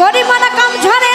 গরিমানা কাম ঝরে।